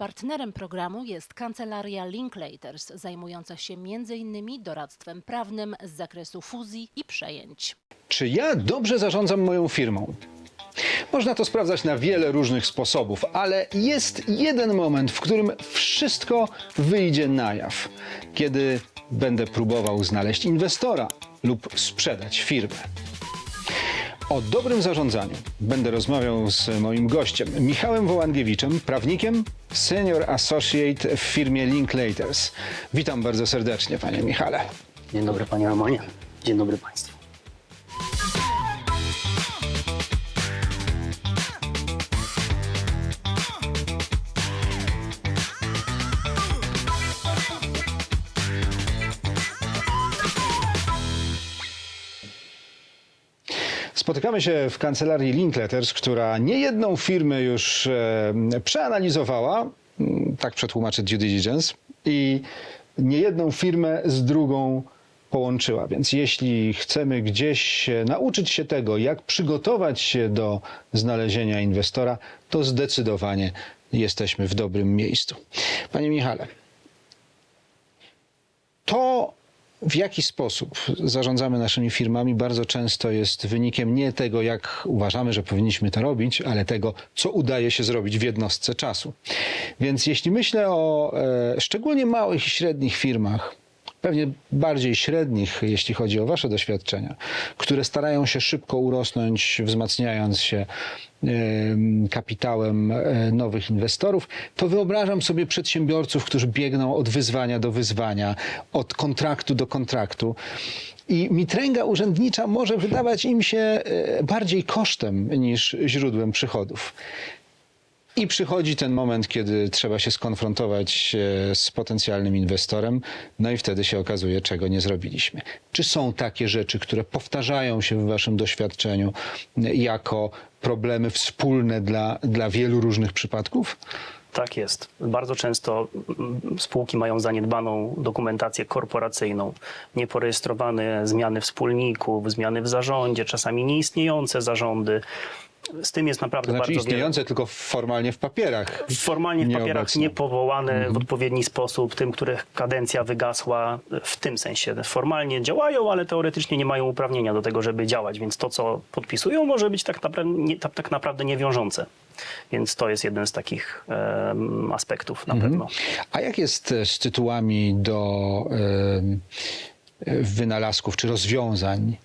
Partnerem programu jest kancelaria Linklaters, zajmująca się m.in. doradztwem prawnym z zakresu fuzji i przejęć. Czy ja dobrze zarządzam moją firmą? Można to sprawdzać na wiele różnych sposobów, ale jest jeden moment, w którym wszystko wyjdzie na jaw. Kiedy będę próbował znaleźć inwestora lub sprzedać firmę. O dobrym zarządzaniu będę rozmawiał z moim gościem, Michałem Wołandiewiczem, prawnikiem, senior associate w firmie Linklaters. Witam bardzo serdecznie, panie Michale. Dzień dobry panie Romonie. Dzień dobry państwu. Spotykamy się w kancelarii Linkletters, która niejedną firmę już e, przeanalizowała, mm, tak przetłumaczy due diligence, i niejedną firmę z drugą połączyła. Więc jeśli chcemy gdzieś e, nauczyć się tego, jak przygotować się do znalezienia inwestora, to zdecydowanie jesteśmy w dobrym miejscu. Panie Michale, to, w jaki sposób zarządzamy naszymi firmami, bardzo często jest wynikiem nie tego, jak uważamy, że powinniśmy to robić, ale tego, co udaje się zrobić w jednostce czasu. Więc jeśli myślę o e, szczególnie małych i średnich firmach, pewnie bardziej średnich, jeśli chodzi o Wasze doświadczenia, które starają się szybko urosnąć, wzmacniając się em, kapitałem e, nowych inwestorów, to wyobrażam sobie przedsiębiorców, którzy biegną od wyzwania do wyzwania, od kontraktu do kontraktu. I mitręga urzędnicza może wydawać im się e, bardziej kosztem niż źródłem przychodów. I przychodzi ten moment, kiedy trzeba się skonfrontować e, z potencjalnym inwestorem, no i wtedy się okazuje, czego nie zrobiliśmy. Czy są takie rzeczy, które powtarzają się w Waszym doświadczeniu e, jako problemy wspólne dla, dla wielu różnych przypadków? Tak jest. Bardzo często mm, spółki mają zaniedbaną dokumentację korporacyjną, nieporejestrowane zmiany wspólników, zmiany w zarządzie, czasami nieistniejące zarządy. Z tym jest naprawdę To znaczy bardzo wiele. istniejące tylko formalnie w papierach. Formalnie w papierach nieobecne. nie powołane Mhm. w odpowiedni sposób, tym, których kadencja wygasła, w tym sensie formalnie działają, ale teoretycznie nie mają uprawnienia do tego, żeby działać, więc to, co podpisują, może być tak naprawdę, nie, tak, tak naprawdę niewiążące. Więc to jest jeden z takich em, aspektów na Mhm. pewno. A jak jest e, z tytułami do e, wynalazków czy rozwiązań?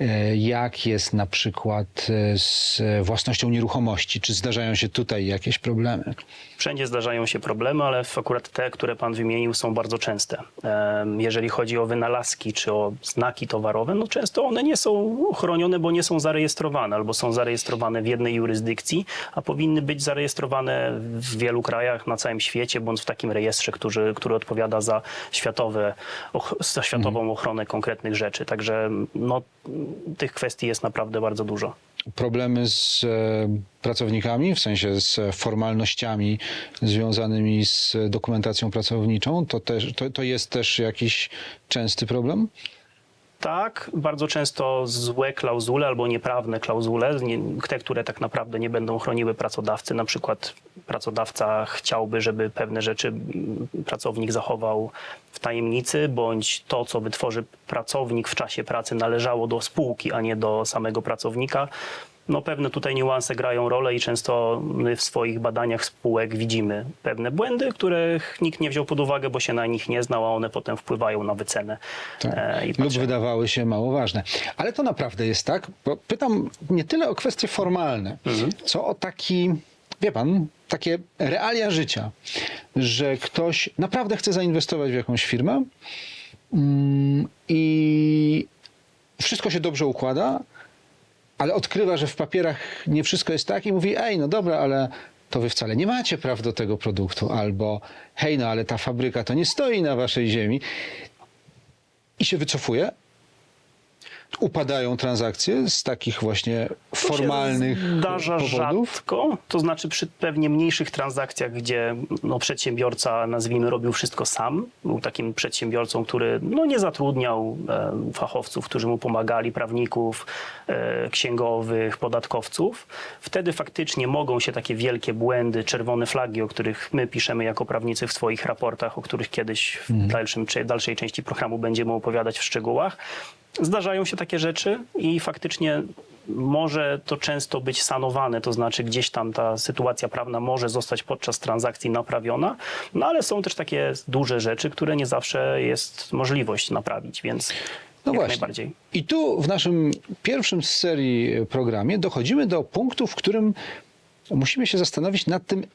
E, Jak jest na przykład e, z własnością nieruchomości? Czy zdarzają się tutaj jakieś problemy? Wszędzie zdarzają się problemy, ale akurat te, które Pan wymienił, są bardzo częste. Jeżeli chodzi o wynalazki czy o znaki towarowe, no często one nie są chronione, bo nie są zarejestrowane, albo są zarejestrowane w jednej jurysdykcji, a powinny być zarejestrowane w wielu krajach na całym świecie, bądź w takim rejestrze, który, który odpowiada za, światowe, za światową ochronę konkretnych rzeczy. Także no, tych kwestii jest naprawdę bardzo dużo. Problemy z e, pracownikami, w sensie z formalnościami związanymi z dokumentacją pracowniczą, to, też, to, to jest też jakiś częsty problem? Tak, bardzo często złe klauzule albo nieprawne klauzule, nie- te, które tak naprawdę nie będą chroniły pracodawcy. Na przykład pracodawca chciałby, żeby pewne rzeczy pracownik zachował w tajemnicy, bądź to, co wytworzy pracownik w czasie pracy, należało do spółki, a nie do samego pracownika. No pewne tutaj niuanse grają rolę i często my w swoich badaniach spółek widzimy pewne błędy, których nikt nie wziął pod uwagę, bo się na nich nie znał, a one potem wpływają na wycenę. Tak. E, lub wydawały się mało ważne. Ale to naprawdę jest tak, bo pytam nie tyle o kwestie formalne, co o taki, wie pan, takie realia życia, że ktoś naprawdę chce zainwestować w jakąś firmę mm, i wszystko się dobrze układa, ale odkrywa, że w papierach nie wszystko jest tak i mówi, ej, no dobra, ale to wy wcale nie macie praw do tego produktu, albo hej, no ale ta fabryka to nie stoi na waszej ziemi. I się wycofuje, upadają transakcje z takich właśnie To się formalnych Zdarza powodów? rzadko, to znaczy przy pewnie mniejszych transakcjach, gdzie no, przedsiębiorca, nazwijmy, robił wszystko sam. Był takim przedsiębiorcą, który no, nie zatrudniał e, fachowców, którzy mu pomagali, prawników, e, księgowych, podatkowców. Wtedy faktycznie mogą się takie wielkie błędy, czerwone flagi, o których my piszemy jako prawnicy w swoich raportach, o których kiedyś w dalszym, czy dalszej części programu będziemy opowiadać w szczegółach. Zdarzają się takie rzeczy i faktycznie może to często być sanowane, to znaczy gdzieś tam ta sytuacja prawna może zostać podczas transakcji naprawiona, no ale są też takie duże rzeczy, które nie zawsze jest możliwość naprawić, więc No jak właśnie. najbardziej. I tu w naszym pierwszym z serii programie dochodzimy do punktu, w którym musimy się zastanowić nad tym,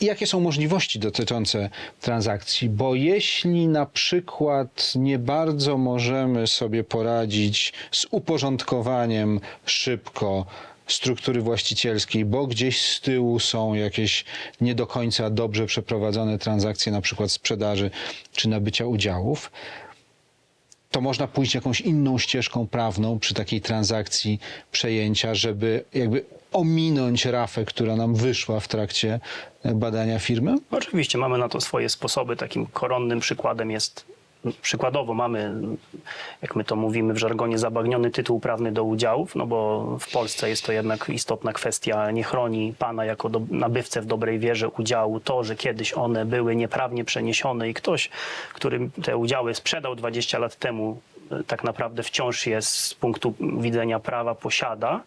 jakie są możliwości dotyczące transakcji, bo jeśli na przykład nie bardzo możemy sobie poradzić z uporządkowaniem szybko struktury właścicielskiej, bo gdzieś z tyłu są jakieś nie do końca dobrze przeprowadzone transakcje, na przykład sprzedaży czy nabycia udziałów, to można pójść jakąś inną ścieżką prawną przy takiej transakcji przejęcia, żeby jakby ominąć rafę, która nam wyszła w trakcie e, badania firmy? Oczywiście mamy na to swoje sposoby. Takim koronnym przykładem jest, przykładowo mamy, jak my to mówimy w żargonie, zabagniony tytuł prawny do udziałów, no bo w Polsce jest to jednak istotna kwestia. Nie chroni pana jako do, nabywcę w dobrej wierze udziału to, że kiedyś one były nieprawnie przeniesione i ktoś, który te udziały sprzedał 20 lat temu, tak naprawdę wciąż je z punktu widzenia prawa posiada,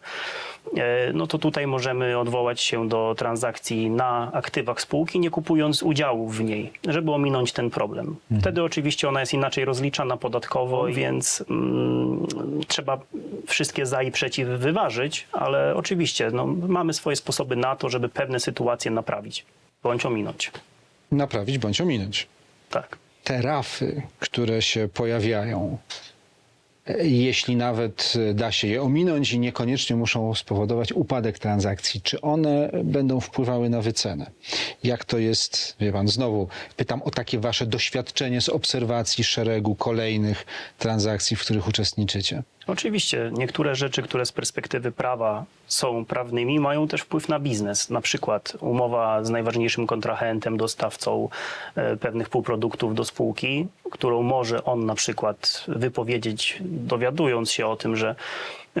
e, no to tutaj możemy odwołać się do transakcji na aktywach spółki, nie kupując udziałów w niej, żeby ominąć ten problem. Wtedy oczywiście ona jest inaczej rozliczana podatkowo, więc mm, trzeba wszystkie za i przeciw wyważyć, ale oczywiście no, mamy swoje sposoby na to, żeby pewne sytuacje naprawić bądź ominąć. Naprawić bądź ominąć. Tak. Te rafy, które się pojawiają, jeśli nawet e, da się je ominąć i niekoniecznie muszą spowodować upadek transakcji, czy one będą wpływały na wycenę? Jak to jest, wie pan, znowu pytam o takie wasze doświadczenie z obserwacji szeregu kolejnych transakcji, w których uczestniczycie. Oczywiście, niektóre rzeczy, które z perspektywy prawa są prawnymi, mają też wpływ na biznes. Na przykład umowa z najważniejszym kontrahentem, dostawcą e, pewnych półproduktów do spółki, którą może on na przykład wypowiedzieć, dowiadując się o tym, że,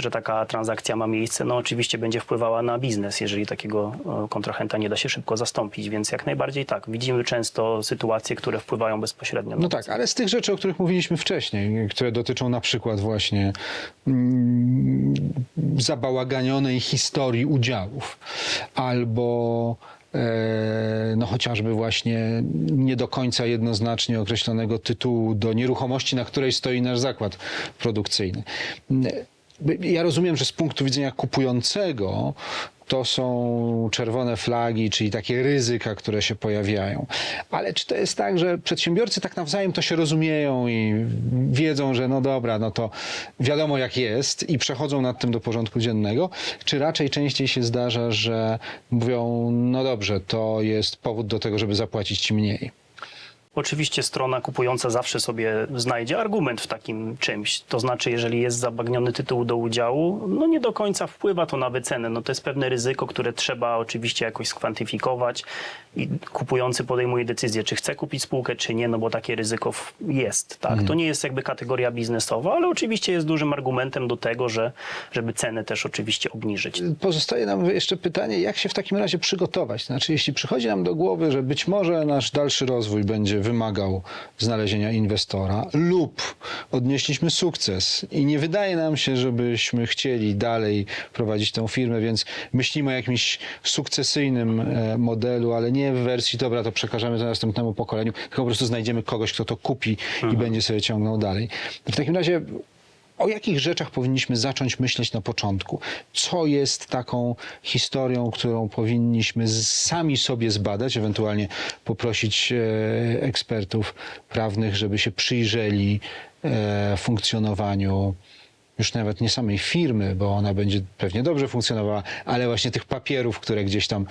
że taka transakcja ma miejsce, no oczywiście będzie wpływała na biznes, jeżeli takiego e, kontrahenta nie da się szybko zastąpić. Więc jak najbardziej tak, widzimy często sytuacje, które wpływają bezpośrednio No tak, ale z tych rzeczy, o których mówiliśmy wcześniej, które dotyczą na przykład właśnie mm, zabałaganionej historii udziałów albo e, no chociażby właśnie nie do końca jednoznacznie określonego tytułu do nieruchomości, na której stoi nasz zakład produkcyjny. Ja rozumiem, że z punktu widzenia kupującego to są czerwone flagi, czyli takie ryzyka, które się pojawiają. Ale czy to jest tak, że przedsiębiorcy tak nawzajem to się rozumieją i wiedzą, że no dobra, no to wiadomo jak jest i przechodzą nad tym do porządku dziennego, czy raczej częściej się zdarza, że mówią, no dobrze, to jest powód do tego, żeby zapłacić ci mniej. Oczywiście strona kupująca zawsze sobie znajdzie argument w takim czymś. To znaczy, jeżeli jest zabagniony tytuł do udziału, no nie do końca wpływa to na wycenę. No to jest pewne ryzyko, które trzeba oczywiście jakoś skwantyfikować i kupujący podejmuje decyzję, czy chce kupić spółkę, czy nie, no bo takie ryzyko jest. Tak? To nie jest jakby kategoria biznesowa, ale oczywiście jest dużym argumentem do tego, że, żeby cenę też oczywiście obniżyć. Pozostaje nam jeszcze pytanie, jak się w takim razie przygotować? Znaczy, jeśli przychodzi nam do głowy, że być może nasz dalszy rozwój będzie wymagał znalezienia inwestora lub odnieśliśmy sukces i nie wydaje nam się, żebyśmy chcieli dalej prowadzić tę firmę, więc myślimy o jakimś sukcesyjnym e, modelu, ale nie w wersji, dobra, to przekażemy to następnemu pokoleniu, tylko po prostu znajdziemy kogoś, kto to kupi i będzie sobie ciągnął dalej. W takim razie o jakich rzeczach powinniśmy zacząć myśleć na początku? Co jest taką historią, którą powinniśmy sami sobie zbadać, ewentualnie poprosić e, ekspertów prawnych, żeby się przyjrzeli e, funkcjonowaniu już nawet nie samej firmy, bo ona będzie pewnie dobrze funkcjonowała, ale właśnie tych papierów, które gdzieś tam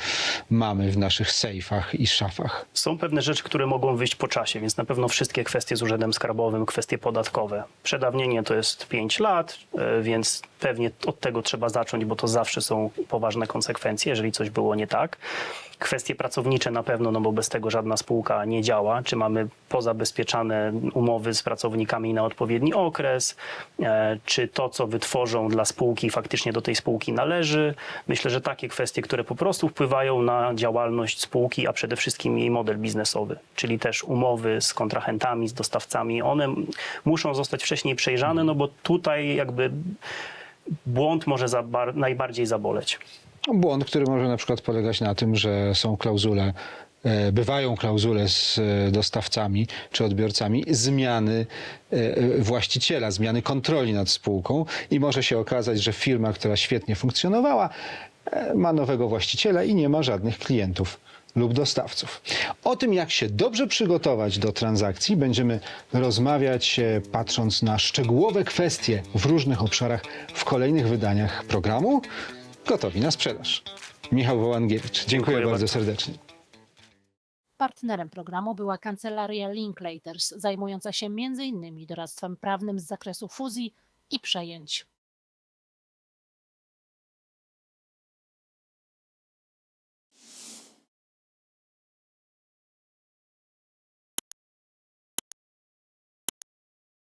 mamy w naszych sejfach i szafach. Są pewne rzeczy, które mogą wyjść po czasie, więc na pewno wszystkie kwestie z urzędem skarbowym, kwestie podatkowe. Przedawnienie to jest 5 lat, e, więc pewnie od tego trzeba zacząć, bo to zawsze są poważne konsekwencje, jeżeli coś było nie tak. Kwestie pracownicze na pewno, no bo bez tego żadna spółka nie działa. Czy mamy pozabezpieczane umowy z pracownikami na odpowiedni okres, e, czy to, co wytworzą dla spółki, faktycznie do tej spółki należy. Myślę, że takie kwestie, które po prostu wpływają na działalność spółki, a przede wszystkim jej model biznesowy, czyli też umowy z kontrahentami, z dostawcami, one muszą zostać wcześniej przejrzane, no bo tutaj jakby błąd może za bar- najbardziej zaboleć. No, Błąd, który może na przykład polegać na tym, że są klauzule, e, bywają klauzule z e, dostawcami czy odbiorcami zmiany e, właściciela, zmiany kontroli nad spółką i może się okazać, że firma, która świetnie funkcjonowała, ma nowego właściciela i nie ma żadnych klientów lub dostawców. O tym, jak się dobrze przygotować do transakcji, będziemy rozmawiać patrząc na szczegółowe kwestie w różnych obszarach w kolejnych wydaniach programu Gotowi na sprzedaż. Michał Wołangiewicz, dziękuję, Dziękuję bardzo bardzo. serdecznie. Partnerem programu była kancelaria Linklaters, zajmująca się m.in. doradztwem prawnym z zakresu fuzji i przejęć.